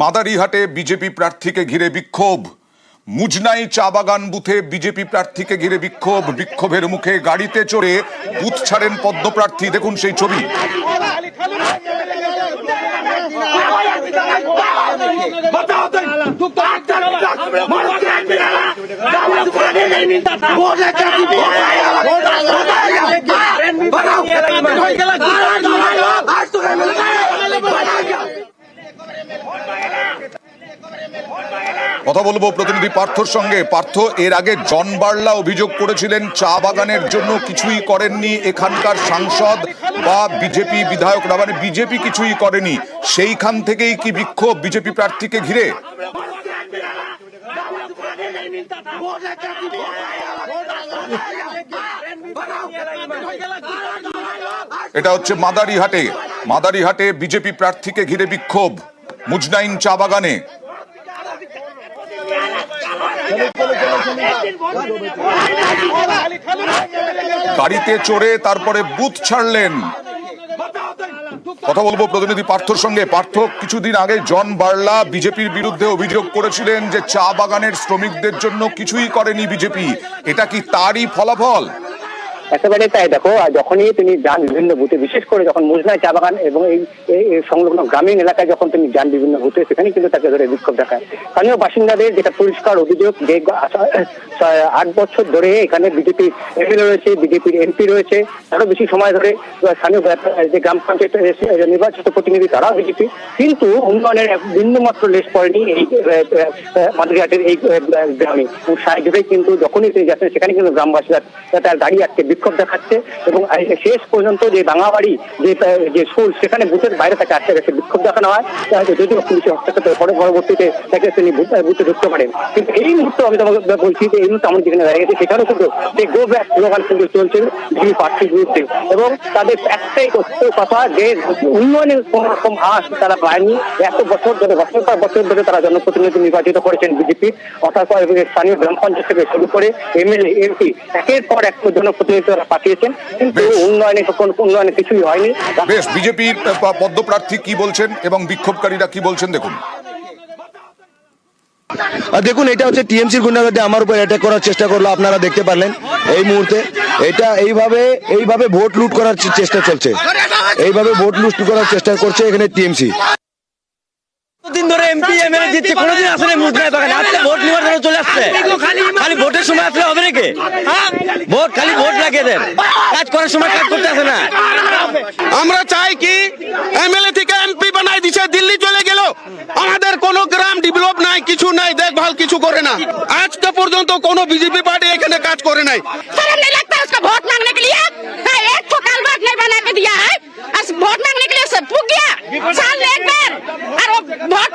মাদারিহাটে BJP প্রার্থীকে ঘিরে বিক্ষোভ। মুজনাই চা বাগান বুথে বিজেপি প্রার্থীকে ঘিরে বিক্ষোভ। বিক্ষোভের মুখে গাড়িতে চড়ে বুথ ছাড়েন পদ্মপ্রার্থী। দেখুন সেই ছবি। কথা বলব প্রতিনিধি পার্থর সঙ্গে। পার্থ, এর আগে জন বার্লা অভিযোগ করেছিলেন, চা বাগানের জন্য কিছুই করেননি এখানকার সাংসদ বা বিজেপি বিধায়করা মানে বিজেপি কিছুই করেনি। সেইখান থেকেই কি বিক্ষোভ বিজেপি প্রার্থীকে ঘিরে? এটা হচ্ছে মাদারিহাটে। মাদারিহাটে বিজেপি প্রার্থীকে ঘিরে বিক্ষোভ। মুজনাইন চা বাগানে। গাড়িতে চড়ে তারপরে বুথ ছাড়লেন। কথা বলব প্রতিনিধি পার্থর সঙ্গে। পার্থ, কিছুদিন আগে জন বার্লা বিজেপির বিরুদ্ধে অভিযোগ করেছিলেন যে চা বাগানের শ্রমিকদের জন্য কিছুই করেনি বিজেপি। এটা কি তারই ফলাফল? একেবারে তাই দেখো যখনই তিনি যান বিভিন্ন বুথে, বিশেষ করে যখন মুজনায় চা বাগান এবং এই সংলগ্ন গ্রামীণ এলাকায় যখন তিনি যান বিভিন্ন বুথে সেখানে কিন্তু তাকে ধরে বিক্ষোভ দেখায়। স্থানীয় বাসিন্দাদের যেটা পরিষ্কার অভিযোগ, যে আট বছর ধরে এখানে বিজেপি এমএলএ রয়েছে, বিজেপির এমপি রয়েছে আরও বেশি সময় ধরে স্থানীয় যে গ্রাম পঞ্চায়েত নির্বাচিত প্রতিনিধি তারাও বিজেপি। কিন্তু উন্নয়নের বিন্দুমাত্র লেশ পড়েনি এই মাদুরিহাটের এই গ্রামে। ধরে কিন্তু যখনই তিনি যাচ্ছেন, সেখানে কিন্তু গ্রামবাসীরা তার গাড়ি আজকে বিক্ষোভ দেখাচ্ছে এবং শেষ পর্যন্ত যে বাঙাবাড়ি যে যে স্কুল, সেখানে বুথের বাইরে তাকে আটকে গেছে বিক্ষোভ দেখানো হয়। যদিও পুলিশের হস্তক্ষেপ পরে পরবর্তীতে তাকে তিনি বুথে ঢুকতে পারেন। কিন্তু এই মুহূর্তে আমি তোমাকে বলছি যে এই মুহূর্তে আমার যেখানে দাঁড়িয়ে গেছে, সেখানেও কিন্তু যে গো ব্যাক স্লোগান কিন্তু চলছে বিজেপি প্রার্থীর বিরুদ্ধে। এবং তাদের একটাই কথা যে উন্নয়নের কোন রকম আশ তারা পায়নি। এত বছর ধরে বছর পর বছর ধরে তারা জনপ্রতিনিধি নির্বাচিত করেছেন বিজেপি। অর্থাৎ স্থানীয় গ্রাম পঞ্চায়েত থেকে শুরু করে এমএলএ, এমপি, একের পর এক জনপ্রতিনিধি তারা পাঠিয়েছেন কিন্তু বেশ। উন্নয়নে কোন উন্নয়নে কিছুই হয়নি। বেশ বিজেপির পদ্মপ্রার্থী কি বলছেন এবং বিক্ষোভকারীরা কি বলছেন দেখুন। আর দেখুন এটা হচ্ছে টিএমসির গুন্ডাগর্দি আমার উপর অ্যাটাক করার চেষ্টা করল আপনারা দেখতে পারলেন এই মুহূর্তে। এটা এইভাবে এইভাবে ভোট লুট করার চে- চেষ্টা চলছে। এইভাবে ভোট লুট করার চেষ্টা করছে এখানে টিএমসি। দিন ধরে এমপি এমএলএ দিচ্ছে কোনোদিন আসলে মুদ্রায় বাগানে আজকে ভোট নেওয়ার জন্য চলে আসছে। খালি ভোটের সময় আসলে হবে নাকি? ভোট খালি ভোট লাগিয়ে দেন কাজ করার সময় কাজ করতে আসে না। আমরা চাই কি এমএলএ থেকে এমপি বানাই দিছে দিল্লি চলে গেল। আমাদের কোনো গ্রাম ডেভেলপ নাই কিছু নাই দেখভাল কিছু করে না। আজকে পর্যন্ত কোনো বিজেপি পার্টি এখানে কাজ করে নাই। আছে পুকিয়া চাল একবার আর ভাত